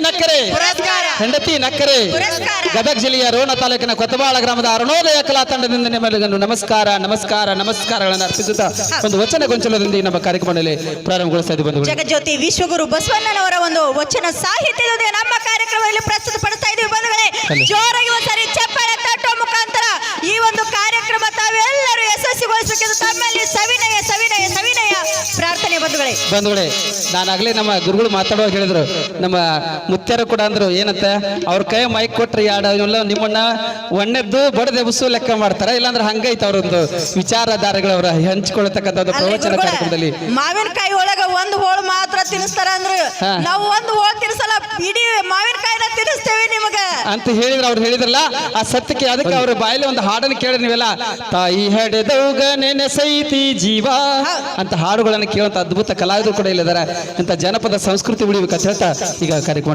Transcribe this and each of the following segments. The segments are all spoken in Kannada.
ನಕ್ಕರೆ. ಪುರಸ್ಕಾರ. ಹೆಂಡತಿ ನಕ್ಕರೆ. ಗದಗ ಜಿಲ್ಲೆಯ ರೋಣ ತಾಲೂಕಿನ ಕೊತ್ತಬಾಳ ಗ್ರಾಮದ ಅರುಣೋದಯ ಕಲಾ ತಂಡದಿಂದ ನಿಮ್ಮೆಲ್ಲರಿಗೂ ನಮಸ್ಕಾರ ನಮಸ್ಕಾರ ನಮಸ್ಕಾರಗಳನ್ನು ಅರ್ಪಿಸುತ್ತಾ ಒಂದು ವಚನ ಗೊಂಚಲದಿಂದ ನಮ್ಮ ಕಾರ್ಯಕ್ರಮದಲ್ಲಿ ಪ್ರಾರಂಭಗೊಳಿಸ್ತಾ ಇದ್ದು ಬಂದು ಜಗಜ್ಯೋತಿ ವಿಶ್ವಗುರು ಬಸವಣ್ಣನವರ ಒಂದು ವಚನ ಸಾಹಿತ್ಯದೊಂದಿಗೆ ನಮ್ಮ ಕಾರ್ಯಕ್ರಮದಲ್ಲಿ ಪ್ರಸ್ತುತ ಪಡಿಸ್ತಾ ಇದ್ದೀವಿ ಬಂಧುಗಳೇ. ಜೋರಾಗಿ ಒಂದ್ಸರಿ ಚಪ್ಪಾಳೆ ತಟ್ಟೋ ಮುಖಾಂತರ ಈ ಒಂದು ಕಾರ್ಯಕ್ರಮ ತಾವೆಲ್ಲರೂ ಯಶಸ್ವಿಗೊಳಿಸಬೇಕೆಂದು ತಮ್ಮಲ್ಲಿ ಸವಿನಯ ಸವಿನಯ ಸವಿನಯ ಪ್ರಾರ್ಥನೆ ಬಂಧುಗಳೇ ಬಂಧುಗಳೇ ನಾನಾಗಲೇ ನಮ್ಮ ಗುರುಗಳು ಮಾತಾಡುವಾಗ ಹೇಳಿದ್ರು ನಮ್ಮ ಮುತ್ಯರು ಕೂಡ ಅಂದ್ರು ಏನಂತ ಅವ್ರ ಕೈ ಮೈಕ್ ಕೊಟ್ರೆ ಯಾಡ ನಿಮ್ಮನ್ನ ಒಣ್ಣೆದ್ದು ಬಡದೆ ಬುಸು ಲೆಕ್ಕ ಮಾಡ್ತಾರ. ಇಲ್ಲಾಂದ್ರೆ ಹಂಗೈತೆ ಅವರೊಂದು ವಿಚಾರಧಾರೆಗಳವ್ರ ಅಲ್ರಿ ಪ್ರವಚನ ಕಾರ್ಯಕ್ರಮದಲ್ಲಿ. ಮಾವಿನಕಾಯಿ ಒಳಗ ಒಂದು ಹೋಳು ಮಾತ್ರ ತಿನ್ನಿಸ್ತಾರ ಅಂದ್ರ. ನಾವು ಒಂದು ಹೋಳು ತಿನ್ಸಲ್ಲ ಇಡೀ ಮಾವಿನಕಾಯಿನ ತಿನ್ನಿಸ್ತೇವೆ ನಿಮಗೆ. ಅಂತ ಹೇಳಿದ್ರು ಅವ್ರು ಹೇಳಿದ್ರಲ್ಲ ಆ ಸತ್ಯಕ್ಕೆ ಅದಕ್ಕೆ ಅವ್ರ ಬಾಯಲ್ಲಿ ಒಂದು ಹಾಡನ್ನು ಕೇಳಿ ನೀವೆಲ್ಲ ತಾಯಿ ಹಡೆದೌಗ ನೆನೆಸೈತಿ ಜೀವ ಅಂತ ಹಾಡುಗಳನ್ನು ಕೇಳುವಂತ ಅದ್ಭುತ ಕಲಾವಿದರು ಕೂಡ ಇಲ್ಲಿದ್ದಾರೆ. ಅಂತ ಜನಪದ ಸಂಸ್ಕೃತಿ ಉಳಿಬೇಕಂತ ಹೇಳ್ತಾ ಈಗ ಕಾರ್ಯಕ್ರಮ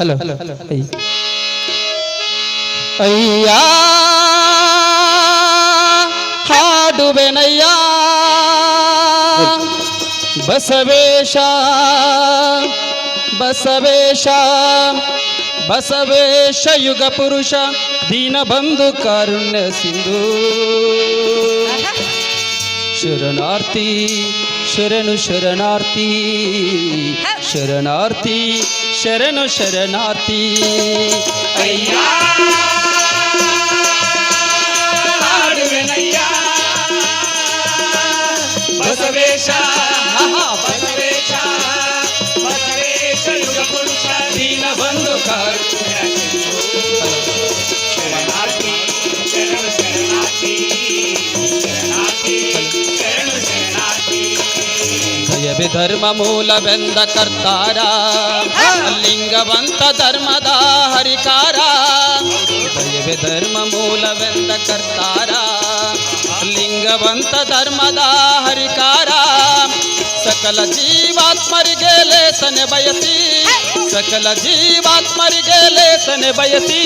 hello. Hello. ಅಯ್ಯ ಹಾಡುವೆನಯ್ಯ. ಬಸವೇಶ ಬಸವೇಶ ಬಸವೇಶ ಯುಗ ಪುರುಷ ದೀನ ಬಂಧು ಕಾರುಣ್ಯ ಸಿಂಧು. ಶರಣಾರ್ಥಿ ಶರಣು ಶರಣಾರ್ಥಿ ಶರಣಾರ್ಥಿ ಶರಣು ಶರಣಾರ್ಥಿ. ಬಸವೇಶ ದಯವೇ ಧರ್ಮ ಮೂಲವೆಂದ ಕರ್ತಾರ ಲಿಂಗವಂತ ಧರ್ಮದ ಹರಿಕಾರ ದಯವೇ ಧರ್ಮ ಮೂಲವೆಂದ ಕರ್ತಾರ ಲಿಂಗವಂತ ಧರ್ಮದ ಹರಿಕಾರ ಸಕಲ ಜೀವಾತ್ಮರಿಗೆ ಲೇಸನೆ ಬಯಸಿ ಸಕಲ ಜೀವಾತ್ಮರಿಗೆ ಲೇಸನೆ ಬಯಸಿ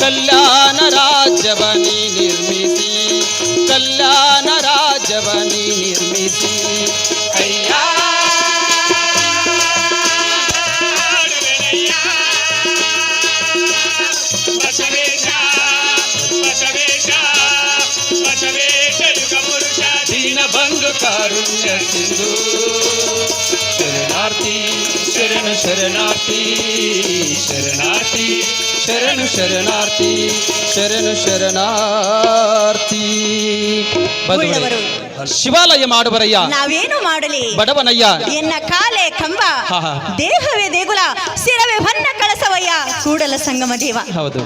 ಕಲ್ಯಾಣ ರಾಜ್ಯವನಿ ನಿರ್ಮಿಸಿ ಕಲ್ಯಾಣ ರಾಜ್ಯವನಿ ನಿರ್ಮಿಸಿ ಸಿಂಧು ಶರಣಾರ್ಥಿ ಶರಣ ಶರಣಾರ್ಥಿ ಶರಣಾರ್ಥಿ ಶರಣ ಶರಣಾರ್ಥಿ ಶರಣ ಶರಣಾರ್ಥಿ. ಶಿವಾಲಯ ಮಾಡುವರಯ್ಯ ನಾವೇನು ಮಾಡಲಿ ಬಡವನಯ್ಯ ಎನ್ನ ಕಾಲೆ ಕಂಬ. ದೇಹವೇ ದೇಗುಲ ಸಿರವೇ ಹೊನ್ನ ಕಳಸವಯ್ಯ ಕೂಡಲ ಸಂಗಮ ದೇವ ಹೌದು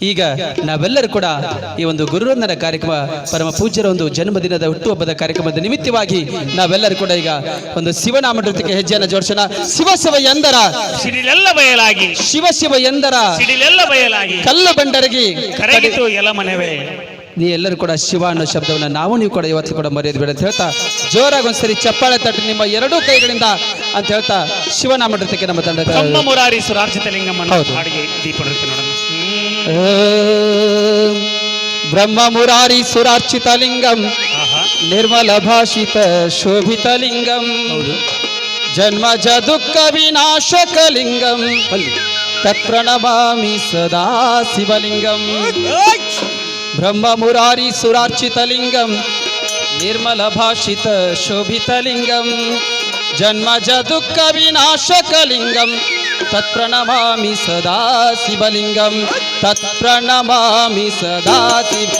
ಈಗ ನಾವೆಲ್ಲರೂ ಕೂಡ ಈ ಒಂದು ಗುರುವಂದನ ಕಾರ್ಯಕ್ರಮ ಪರಮ ಪೂಜ್ಯರ ಒಂದು ಜನ್ಮದಿನದ ಹುಟ್ಟುಹಬ್ಬದ ಕಾರ್ಯಕ್ರಮದ ನಿಮಿತ್ತವಾಗಿ ನಾವೆಲ್ಲರೂ ಕೂಡ ಈಗ ಒಂದು ಶಿವನಾಮ ನೃತ್ಯಕ್ಕೆ ಹೆಜ್ಜೆಯನ್ನು ಜೋಡಿಸೋಣ. ಶಿವ ಶಿವ ಎಂದರ ಸಿಡಿಲೆಲ್ಲ ಬಯಲಾಗಿ ಶಿವ ಶಿವ ಎಂದರ ಸಿಡಿಲೆಲ್ಲ ಬಯಲಾಗಿ ಕಲ್ಲು ಬಂಡರಿಗೆ ಕರಗಿತು ಎಲ್ಲ ಮನೆವೇ ನೀ ಎಲ್ಲರೂ ಕೂಡ ಶಿವ ಅನ್ನೋ ಶಬ್ದವನ್ನ ನಾವು ನೀವು ಕೂಡ ಇವತ್ತು ಕೂಡ ಮರೆಯೋದು ಬೇಡ ಅಂತ ಹೇಳ್ತಾ ಜೋರಾಗಿ ಒಂದ್ಸರಿ ಚಪ್ಪಾಳೆ ತಟ್ಟು ನಿಮ್ಮ ಎರಡೂ ಕೈಗಳಿಂದ ಅಂತ ಹೇಳ್ತಾ ಶಿವನಾಮ ನೃತ್ಯಕ್ಕೆ ನಮ್ಮ ತಂಡ ಮುರಾರಿ ಸುರಾರ್ಜಿತ ಲಿಂಗಮ್ಮ ಹೌದು. ದೀಪ ನೃತ್ಯ ನೋಡೋಣ. ब्रह्म मुरारी सुरार्चितलिंगम निर्मल भाषित शोभितलिंगम जन्म ज दुःख विनाशकलिंगम तत्प्रणमामि सदा शिवलिंगम ब्रह्म मुरारी सुरार्चितलिंगम निर्मल भाषित शोभितलिंगम जन्मज दुःखविनाशकलिङ्गं तत्प्रणमामि सदा शिवलिङ्गं तत्प्रणमामि सदा शिव।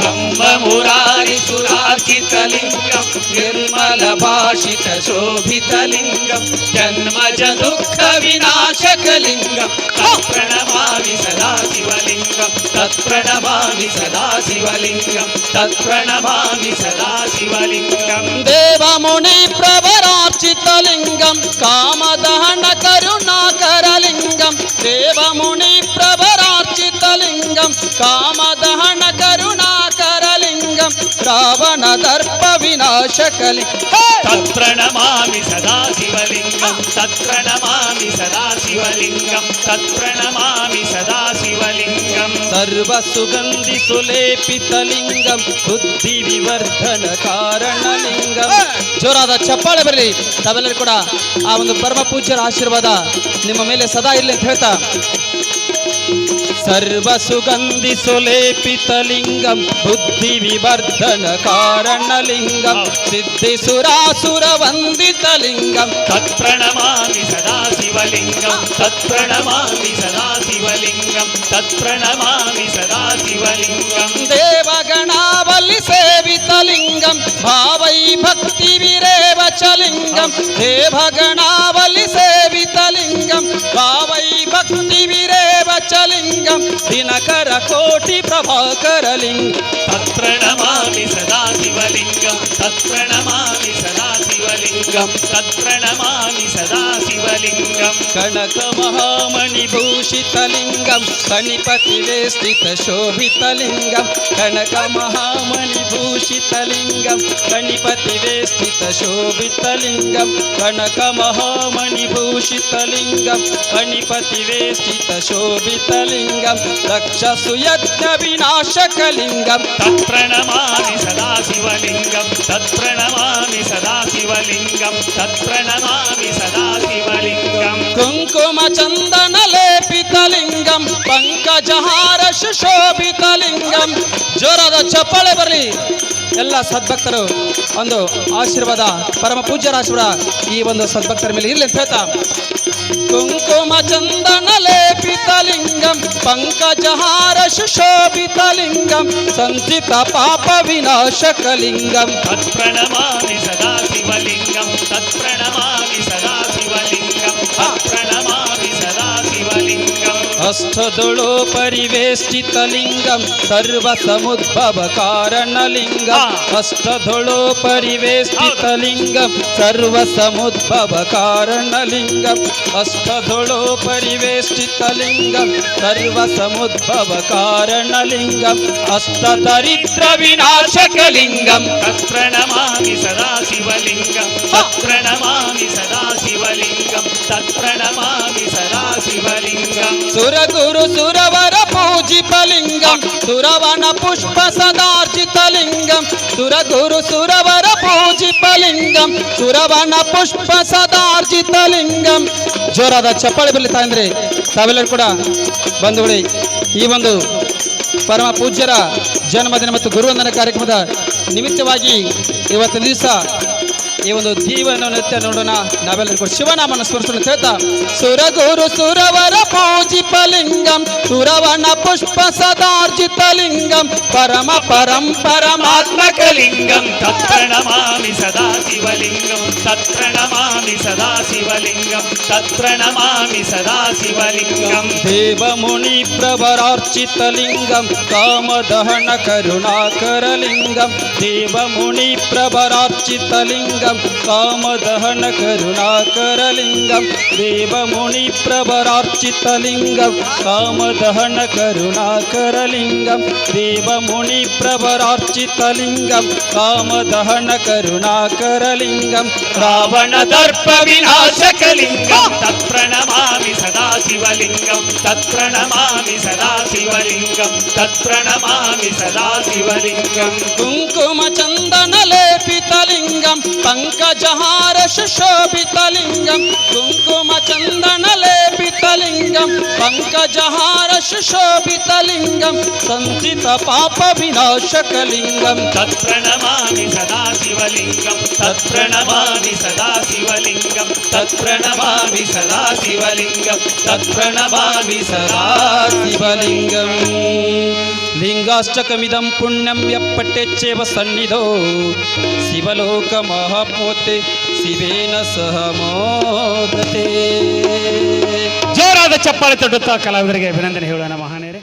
ब्रह्ममुरारिसुरार्चितलिङ्गं निर्मलभाषितशोभितलिङ्गं जन्मज दुःखविनाशकलिङ्गं तत्प्रणमामि सदा शिवलिङ्गं तत्प्रणमामि सदा शिवलिङ्गं तत्प्रणमामि सदा शिवलिङ्गं देवमुनिप्रभ అర్చితలింగం కామదహన కరుణాకరలింగం దేవముని ప్రభరార్చితలింగం కామదహన కరుణాకరలింగం రావణ దర్ప ಶಿವಲಿಂಗಂ ತತ್ಪ್ರಣಮಾಮಿ ಸದಾ ಶಿವಲಿಂಗಂ ತತ್ಪ್ರಣಮಾಮಿ ಸದಾ ಶಿವಲಿಂಗಂ ದೇವ ಮುನಿ ಪ್ರವರ ಪ್ರಭರಾರ್ಚಿತಲಿಂಗಂ ಕಾಮದಹನ ಕರುಣಾಕರಲಿಂಗಂ ದೇವಮುನಿ ಪ್ರಭರಾರ್ಚಿತಲಿಂಗಂ ಕಾಮದಹನ ಕರುಣಾಕರಲಿಂಗಂ ರಾವಣ ದರ್ಪ ವಿನಾಶಕಲಿ तत्प्रणमामि सदा शिवलिङ्गं तत्प्रणमामि सदा शिवलिङ्गं तत्प्रणमामि सदा शिवलिङ्गम् ಸರ್ವ ಸುಗಂಧಿ ಸುಲೇಪಿತಲಿಂಗಂ ಬುದ್ಧಿ ವಿವರ್ಧನ ಕಾರಣಲಿಂಗಂ ಜೋರಾದ ಚಪ್ಪಾಳೆ ಬರಲಿ ತಾವೆಲ್ಲರೂ ಕೂಡ ಆ ಒಂದು ಪರಮ ಪೂಜ್ಯರ ಆಶೀರ್ವಾದ ನಿಮ್ಮ ಮೇಲೆ ಸದಾ ಇರಲಿ ಅಂತ ಹೇಳ್ತಾ സർവസുഗന്ധി സുലേപിതലിംഗം ബുദ്ധി വിവർദ്ധന കാരണലിംഗം സിദ്ധി സുരാസുരവന്ദിതലിംഗം തത്പ്രണമാമി സദാശിവലിംഗം തത്പ്രണമാമി സദാശിവലിംഗം തത്പ്രണമാമി സദാശിവലിംഗം ദേവഗണാവലി സേവിതലിംഗം ഭാവൈ ഭക്തി വിരേവ ചലിംഗം ദേവഗണാവലി സേവിതലിംഗം ഭാവൈ ഭക്തി വിരേവ లింగం దినకర కోటి ప్రభాకర లింగం. తత్ప్రణమామి సదా శివలింగం తత్ప్రణమామి సదా శివలింగం తత్ప్రణమామి సదా శివలింగం కనక మహామణి భూషితలింగం కణిపతి వేస్తిత శోభితలింగం కనక మహామణి దర్శితలింగం గణపతి వేస్థిత శోభితలింగం కనక మహామణిభూషితలింగం గణపతి వేస్థిత శోభితలింగం దక్ష సుయజ్ఞ వినాశకలింగం. తత్ప్రణమామి సదా శివలింగం తత్ప్రణమామి సదా శివలింగం కుంకుమ చందన పంకజహార సుశోభితలింగం. జ్వರದ ಚಪ್ಪಾಳೆ ಬರಲಿ ಎಲ್ಲ ಸದ್ಭಕ್ತರು ಒಂದು ಆಶೀರ್ವಾದ, ಪರಮ ಪೂಜ್ಯರ ಆಶೀರ್ವಾದ ಈ ಒಂದು ಸದ್ಭಕ್ತರ ಮೇಲೆ ಇಲ್ಲಿ ಹೇಳ್ತಾ. ಕುಂಕುಮ ಚಂದನ ಲೇಪಿತಲಿಂಗಂ ಪಂಕಜಹಾರ ಸುಶೋಭಿತಲಿಂಗಂ ಸಂಚಿತ ಪಾಪ ವಿನಾಶಕಲಿಂಗಂ. ತತ್ಪ್ರಣಮಾಮಿ ಸದಾ ಶಿವಲಿಂಗಂ ತತ್ಪ್ರಣಮಾಮಿ ಸದಾ ಶಿವಲಿಂಗಂ ತತ್ಪ್ರಣ अष्टदोळोपरिवेष्टितलिङ्गं सर्वसमुद्भवकारणलिङ्गम् अष्टदोळोपरिवेष्टितलिङ्गं सर्वसमुद्भवकारणलिङ्गम् अष्टदोळोपरिवेष्टितलिङ्गं सर्वसमुद्भवकारणलिङ्गम् अष्टदरिद्रविनाशकलिङ्गं तत्प्रणमामि सदाशिवलिङ्गं तत्प्रणमामि సురగురు సురవర పూజిపలింగం సురవణ పుష్ప సదార్జితలింగం సురగురు సురవర పూజిపలింగం ಸುರವಣ ಪುಷ್ಪ ಸದಾರ್ಜಿತ ಲಿಂಗಂ ಜೋರಾದ ಚಪ್ಪಾಳೆ ಬೀಳ್ತಾ ತಾಯಂದ್ರೆ, ತಾವೆಲ್ಲರೂ ಕೂಡ ಬಂಧುಗಳೇ ಈ ಒಂದು ಪರಮ ಪೂಜ್ಯರ ಜನ್ಮದಿನ ಮತ್ತು ಗುರುವಂದನ ಕಾರ್ಯಕ್ರಮದ ನಿಮಿತ್ತವಾಗಿ ಇವತ್ತಿನ ದಿವಸ ಈ ಒಂದು ಜೀವನ ನೃತ್ಯ ನೋಡೋಣ. ನಾವೆಲ್ಲರೂ ಕೂಡ ಶಿವನಾಮನ ಸ್ಮರಿಸೋಣ. ಹೇಳ್ತಾ ಸುರಗುರು ಸುರವರ ಪೂಜಿಪಲಿಂಗಂ, ಸುರವಣ ಪುಷ್ಪ ಸದಾರ್ಜಿತ ಲಿಂಗಂ ಪರಮ ಪರಂ ಪರಮಾತ್ಮಕ ಲಿಂಗಂ ತತ್ರಣಮಾಮಿ ಸದಾ ಶಿವಲಿಂಗಂ ತತ್ರಣಮಾಮಿ ಸದಾ ಶಿವಲಿಂಗಂ ತತ್ರಣಮಾಮಿ ಸದಾ ಶಿವಲಿಂಗಂ ದೇವಮುನಿ ಪ್ರವರಾರ್ಚಿತ ಲಿಂಗಂ ಕಾಮದಹನ ಕರುಣಾಕರ ಲಿಂಗಂ ದೇವಮುನಿ ಪ್ರವರಾರ್ಚಿತ ಲಿಂಗಂ లింగం కామదహన కరుణాకరలింగం దేవముని ప్రభరార్చితలింగం కామదహన కరుణాకరలింగం దేవముని ప్రభరార్చితలింగం కామదహన కరుణాకరలింగం రావణ దర్ప వినాశకలింగం తత్ప్రణమామి సదాశివలింగం తత్ప్రణమామి సదాశివలింగం తత్ప్రణమామి సదాశివలింగం కుంకుమ చందన లేపితలింగం ఇంకా జహారశ శోభితలింగం పంకజహార సుశోభితలింగం సంచిత పాప వినాశకలింగం. తత్ప్రణమామి సదా శివలింగం తత్ప్రణమామి సదా శివలింగం తత్ప్రణమామి సదా శివలింగం తత్ప్రణమామి సదా శివలింగం లింగాష్టకమిదం పుణ్యం ఎప్పటెచ్చేవ సన్నిధో శివలోక మహాపోతే శివేన సహ ಜೋರಾದ ಚಪ್ಪಾಳೆ ತೊಡುತ್ತಾ ಕಲಾವಿದರಿಗೆ ಅಭಿನಂದನೆ ಹೇಳೋಣ ಮಹಾನೇರೆ.